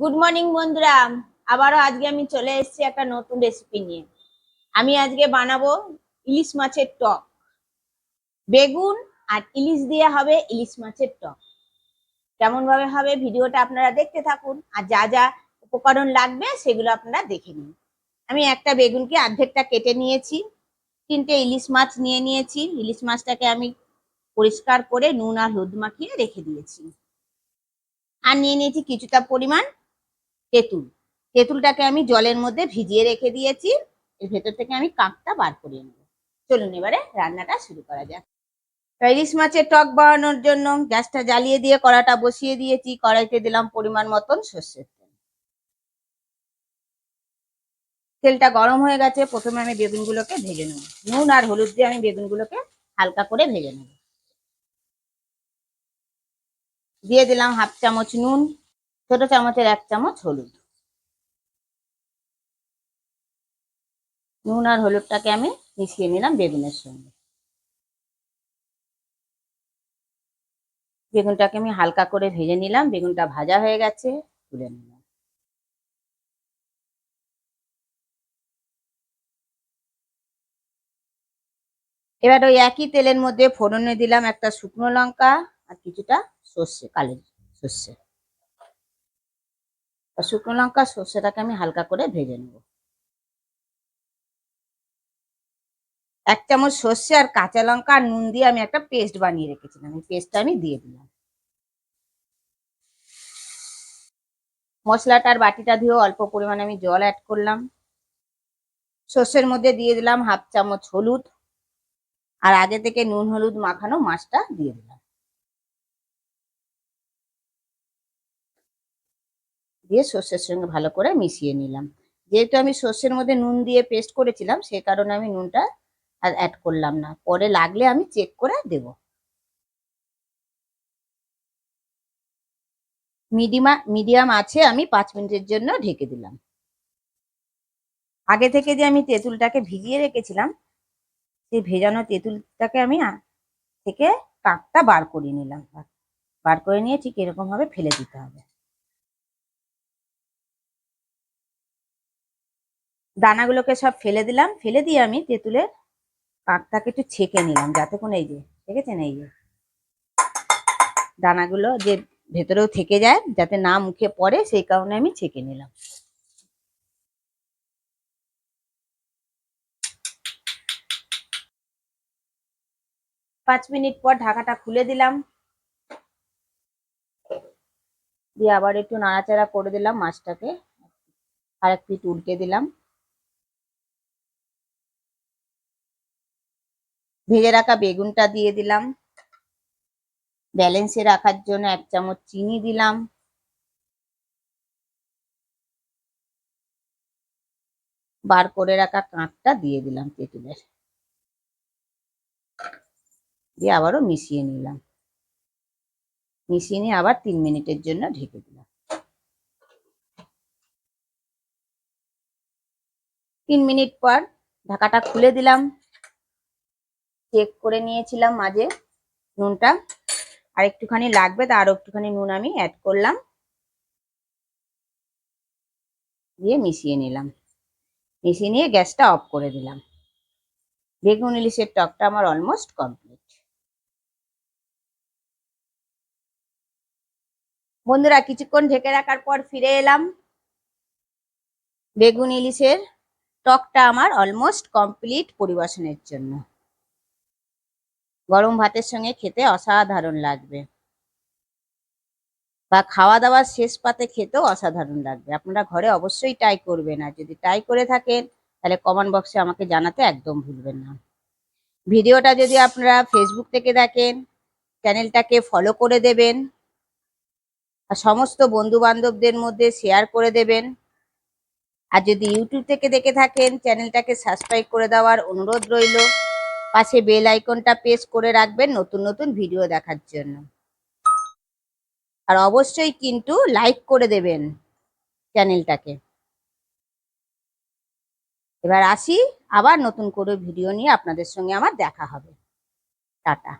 Good morning বন্ধুরা। আবারও আজকে আমি চলে এসেছি একটা নতুন রেসিপি নিয়ে। আমি আজকে বানাবো ইলিশ মাছের টক। বেগুন আর ইলিশ দিয়ে হবে ইলিশ মাছের টক। কেমন ভাবে হবে ভিডিওটা আপনারা দেখতে থাকুন। আর যা যা উপকরণ লাগবে সেগুলো আপনারা দেখে নিন। আমি একটা বেগুনকে অর্ধেকটা কেটে নিয়েছি। তিনটে ইলিশ মাছ নিয়ে নিয়েছি। ইলিশ মাছটাকে আমি পরিষ্কার করে নুন আর হলুদ মাখিয়ে রেখে দিয়েছি। আর নিয়ে নিয়েছি কিছুটা পরিমাণ তেঁতুল। তেঁতুলটাকে আমি জলের মধ্যে ভিজিয়ে রেখে দিয়েছি। এর ভেতর থেকে আমি কাঁকটা বার করে নেব। চলুন এবারে রান্নাটা শুরু করা যাক। ইলিশ মাছের টক বানানোর জন্য গ্যাসটা জ্বালিয়ে দিয়ে কড়াটা বসিয়ে দিয়েছি। কড়াইতে দিলাম পরিমাণ মতন সর্ষের তেল। তেলটা গরম হয়ে গেছে। প্রথমে আমি বেগুনগুলোকে ভেজে নেব। নুন আর হলুদ দিয়ে আমি বেগুনগুলোকে হালকা করে ভেজে নেব। দিয়ে দিলাম হাফ চামচ নুন। ছোট চামচের এক চামচ হলুদ। নুন আর হলুদটাকে আমি মিশিয়ে নিলাম বেগুনের সঙ্গে। বেগুনটাকে আমি হালকা করে ভেজে নিলাম, বেগুনটা ভাজা হয়ে গেছে, তুলে নিলাম। এবার ওই একই তেলের মধ্যে ফোড়নে দিলাম একটা শুকনো লঙ্কা আর কিছুটা সর্ষে, কালো সর্ষে। আর শুকনো লঙ্কা সর্ষেটাকে আমি হালকা করে ভেজে নেব। এক চামচ সর্ষে আর কাঁচা লঙ্কা আর নুন দিয়ে আমি একটা পেস্ট বানিয়ে রেখেছিলাম। এই পেস্টটা আমি দিয়ে দিলাম। মশলাটার বাটিটা দিয়েও অল্প পরিমাণে আমি জল অ্যাড করলাম। সর্ষের মধ্যে দিয়ে দিলাম হাফ চামচ হলুদ। আর আগে থেকে নুন হলুদ মাখানো মাছটা দিয়ে দিলাম। দিয়ে সর্ষের সঙ্গে ভালো করে মিশিয়ে নিলাম। যেহেতু আমি সর্ষের মধ্যে নুন দিয়ে পেস্ট করেছিলাম, সে কারণে আমি নুনটা আর অ্যাড করলাম না। পরে লাগলে আমি চেক করে দেব। মিডিয়াম মিডিয়াম আছে, আমি পাঁচ মিনিটের জন্য ঢেকে দিলাম। আগে থেকে যে আমি তেঁতুলটাকে ভিজিয়ে রেখেছিলাম সেই ভেজানো তেঁতুলটাকে আমি থেকে কাকটা বার করে নিলাম। বার করে নিয়ে ঠিক এরকমভাবে ফেলে দিতে হবে। দানাগুলোকে সব ফেলে দিলাম। ফেলে দিয়ে আমি তেঁতুলের পাকটাকে একটু ছেঁকে নিলাম, যাতে কোনো এই যে, দেখেছেন এই যে? দানাগুলো যে ভেতরেও থেকে যায়, যাতে না মুখে পড়ে, সেই কারণে আমি ছেঁকে নিলাম। পাঁচ মিনিট পর ঢাকাটা খুলে দিলাম। দিয়ে আবার একটু নাড়াচাড়া করে দিলাম মাছটাকে। আর এক পিট উল্টে দিলাম। ভেজে রাখা বেগুনটা দিয়ে দিলাম। ব্যালেন্সে রাখার জন্য এক চামচ চিনি দিলাম। বার করে রাখা কাঁকটা দিয়ে দিলাম তেঁতুলের। দিয়ে আবারও মিশিয়ে নিলাম। মিশিয়ে নিয়ে আবার তিন মিনিটের জন্য ঢেকে দিলাম। তিন মিনিট পর ঢাকাটা খুলে দিলাম। চেক করে নিয়েছিলাম মাঝে নুনটা। আর একটুখানি লাগবে তা আরও একটুখানি নুন আমি অ্যাড করলাম। দিয়ে মিশিয়ে নিলাম। মিশিয়ে নিয়ে গ্যাসটা অফ করে দিলাম। বেগুন ইলিশের টকটা আমার অলমোস্ট কমপ্লিট বন্ধুরা, কিছুক্ষণ ঢেকে রাখার পর ফিরে এলাম। বেগুন ইলিশের টকটা আমার অলমোস্ট কমপ্লিট পরিবেশনের জন্য। গরম ভাতের সঙ্গে খেতে অসাধারণ লাগবে। বা খাওয়া দাওয়ার শেষ পাতে খেতেও অসাধারণ লাগবে। আপনারা ঘরে অবশ্যই ট্রাই করবেন আর যদি ট্রাই করে থাকেন, তাহলে কমেন্ট বক্সে আমাকে জানাতে একদম ভুলবেন না। ভিডিওটা যদি আপনারা ফেসবুক থেকে দেখেন চ্যানেলটাকে ফলো করে দেবেন, আর সমস্ত বন্ধু বান্ধবদের মধ্যে শেয়ার করে দেবেন, আর যদি ইউটিউব থেকে দেখে থাকেন চ্যানেলটাকে সাবস্ক্রাইব করে দেওয়ার অনুরোধ রইল। পাশে বেল আইকনটা প্রেস করে রাখবেন নতুন নতুন ভিডিও দেখার জন্য। আর অবশ্যই কিন্তু লাইক করে দেবেন চ্যানেলটাকে এবার আসি, আবার নতুন করে ভিডিও নিয়ে আপনাদের সঙ্গে আমার দেখা হবে। টাটা।